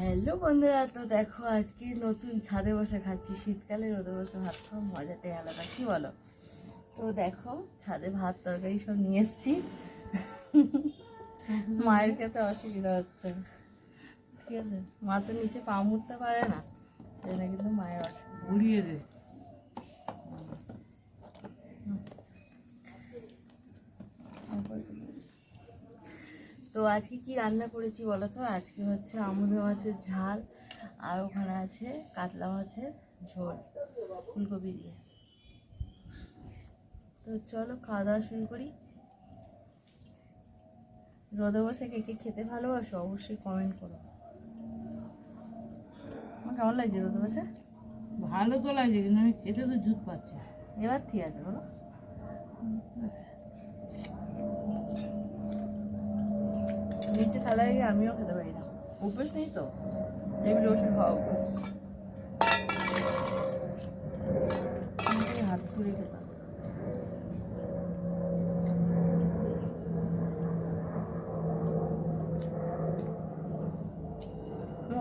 Hello বন্ধুরা তো দেখো আজকে নতুন ছাদে বসে খাচ্ছি। শীতকালে রোদে বসে ভাত খাওয়া মজাটাই আলাদা কি বলো? তো দেখো ছাদে ভাত তরকারি সব নিয়ে এসছি। মায়ের খেতে অসুবিধা হচ্ছে। ঠিক আছে? মা তো নিচে পা মুড়তে পারে না সেটা কিন্তু মায়ের অসুবিধা উড়িয়ে দে তারপরে তো বলি। তো আজকে কি রান্না করেছি বলো তো? আজকে হচ্ছে আমুদ মাছের ঝাল আর ওখানে আছে কাতলা মাছের ঝোল ফুলকপি দিয়ে। তো চলো খাওয়া দাওয়া শুরু করি। রোদে বসে কে কে খেতে ভালোবাসো অবশ্যই কমেন্ট করো। আমার কেমন লাগছে রোদে বসে? ভালো তো লাগছে কিন্তু আমি খেতে তো জুত পাচ্ছি। এবার ঠিক আছে বলো। নিচে থালায় গিয়ে আমিও খেতে পারি না। অভ্যেস নেই তো? টেবিল বসে খাওয়া অভ্যেস। হাত ঘুরে খেতাম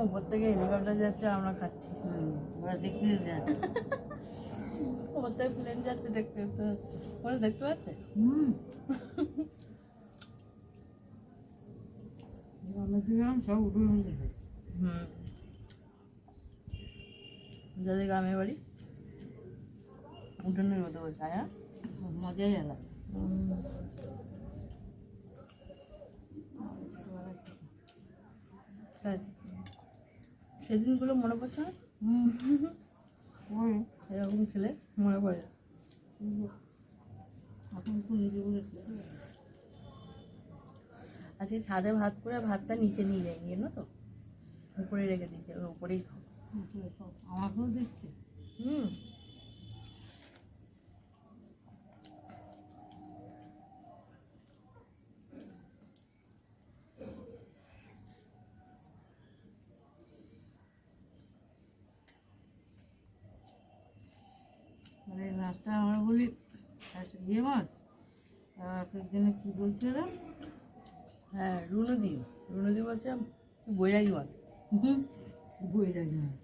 উপর থেকে হেলিকপ্টার যাচ্ছে আমরা খাচ্ছি। দেখতে যাচ্ছে। উপর থেকে প্লেন যাচ্ছে দেখতে দেখতে হচ্ছে। ওরা দেখতে পাচ্ছে? হুম আমরা দিলাম সব উঠে উঠে গেছে হুম। যাদের গ্রামের বাড়ি? উঠোনের মতো বলছে হ্যাঁ মজাই আলাদা। সেদিনগুলো মনে পড়ছে না? এরকম খেলে মনে পড়ে। এখন নিজে বলে। আজকে ছাদে ভাত করে ভাতটা নিচে নিয়ে যাই নিয়ে না তো? উপরে রেখে দিয়েছে ওর উপরেই আমাকেও দেখছে হুম। মানে মাছটা আমরা বলি ইয়ে মাছ আর একজনে কি বলছিল হ্যাঁ রুনুদি রুনুদি বলছে বৈরাগী মাছ বৈরাগী। মাছ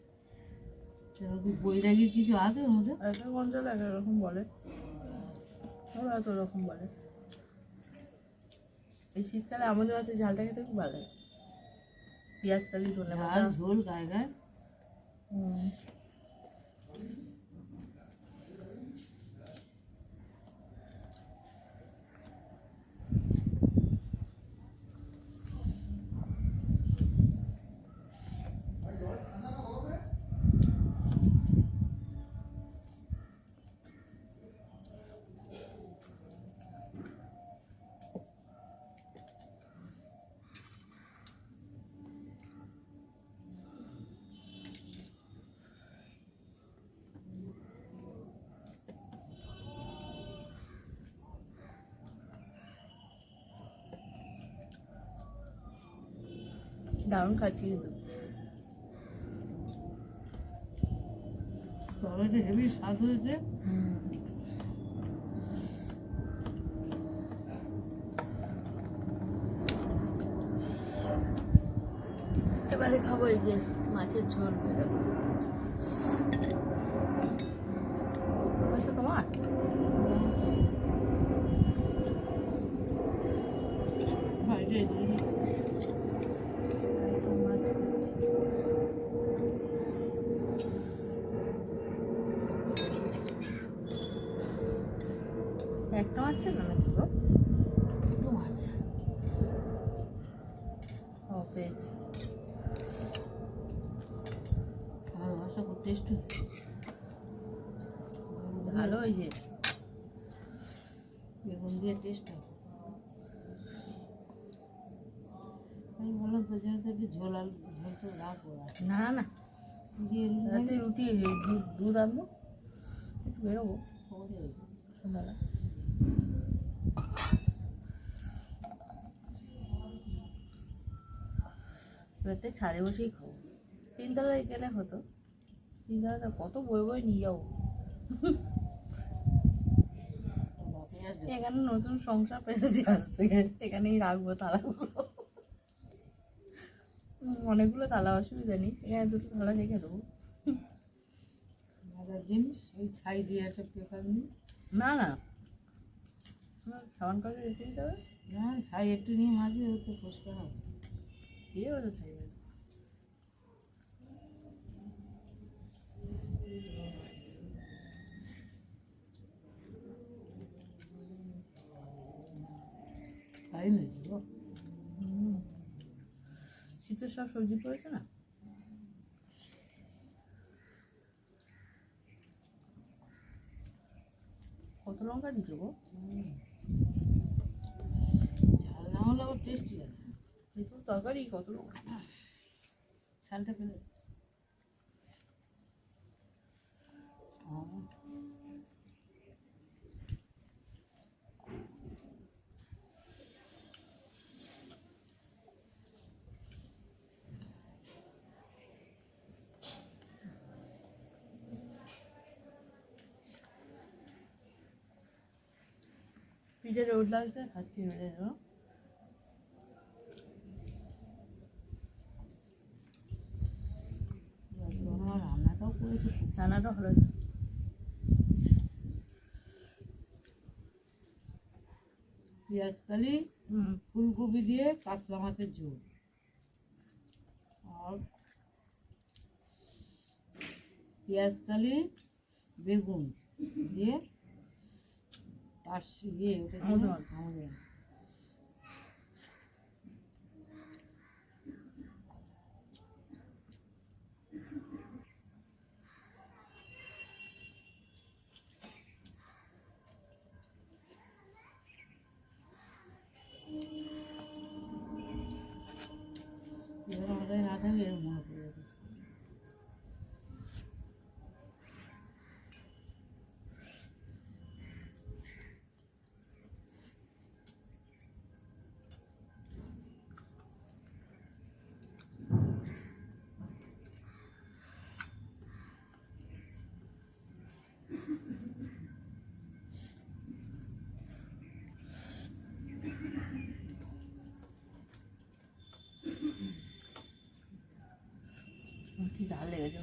বৈরাগীর কিছু আছে ওর মধ্যে? এক এক অঞ্চলে এক এক রকম বলে। ওরা এত রকম বলে। এই শীতকালে আমাদের আছে ঝালটা খেতে খুব ভালো লাগে। পেঁয়াজ কালি ধনে ঝাল ঝোল গায়ে গায়ে। হুম। দারুণ খাচ্ছি কিন্তু। তরকারিটা হেভি স্বাদ হয়েছে। এবারে খাব এই যে মাছের ঝোল এরকম বলছো তোমার বাড়িতে এদিকে মাছ করছি। একটা মাছ ছিল নাকি গো? দুটো মাছ ও পেয়েছি। ভালোবাসা খুব টেস্ট ভালো হয়েছে বেগুন দিয়ে টেস্ট আছে আমি বললাম তোর জন্য তো একটু ঝোল আলু ঝোল তো রাখব না না। দিয়ে রাতে রুটি দুধ আনব। একটু বেরোবো। সন্ধ্যাবেলা। এবারে ছাদে বসেই খাব। তিনতলায় গেলে হতো। তিনতলাতে কত বই বই নিয়ে যাব। এখানে নতুন সংসার পেয়েছি আজ থেকে এখানেই রাখব তালাগুলো অনেকগুলো তালা অসুবিধা নেই। এখানে দুটো তালা রেখে দেবো। জিনিস ওই ছাই দিয়ে একটা পেপার নিই না না। সাবান করে রেখে দিতে হবে না ছাই একটু নিয়ে মাজবে ও তো পরিষ্কার হবে। কে ওটা চাইবে তাই নিয়েছি গো হুম। শীতের সব সবজি পড়েছে না? কত লঙ্কা দিছো গো? ঝাল না হলে আবার টেস্টি লাগে। এই তো তরকারি কত লঙ্কা ছালটা ফেলে ও, পিঠে রোদ লাগছে খাচ্ছি মেরে দেবো আজকে আমার রান্নাটাও করেছে খুব রান্নাটা ভালো পেঁয়াজ কালি ফুলকপি দিয়ে কাতলা মাছের ঝোল। আর পেঁয়াজ কালি বেগুন দিয়ে পাশ ইয়ে ওটা কি আমুদ বলে? মাছ। আমুদ মাছ। এবার আমাদের না থাকলে এর মনে পড়ে যাবে আমার কি ঝাল লেগেছে গো হুম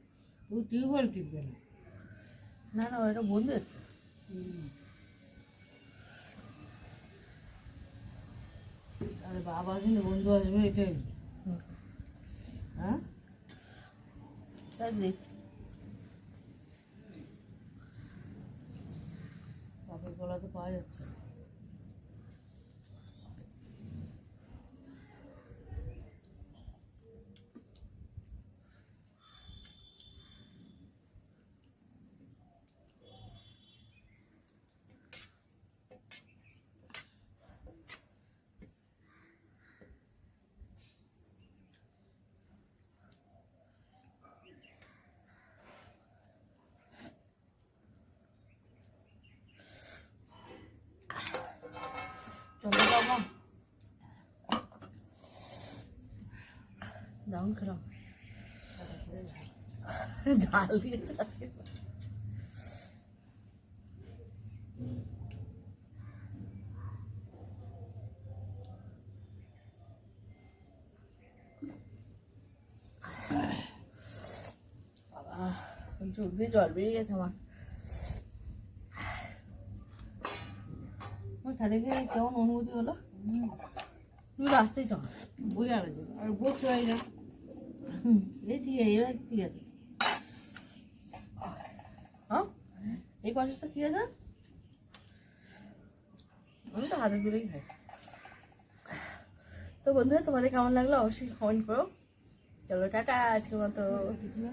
তুই টিউবওয়েল টিপবে না। না না ওটা বন্ধু এসছে আরে বাবা কিন্তু বন্ধু আসবে এটাই হ্যাঁ? দেখছি বাপের গলা তো পাওয়া যাচ্ছে না। চলো বাবা দারুণ খেলাম ঝাল দিয়েছে আজকে বাবা চোখ দিয়ে জল বেরিয়ে গেছে আমার। আমার তাদের কেমন অনুভূতি হলো? তুমি তো আসতেই চাও বই আর আর বসতে হয় না। এই ঠিক আছে এবার ঠিক আছে। হ্যাঁ এই প্রসেসটা ঠিক আছে? আমি তো হাতে তুলেই খাই। তো বন্ধুরা তোমাদের কেমন লাগল? অবশ্যই কমেন্ট করো। চলো টাটা আজকের মতো। কিছু না।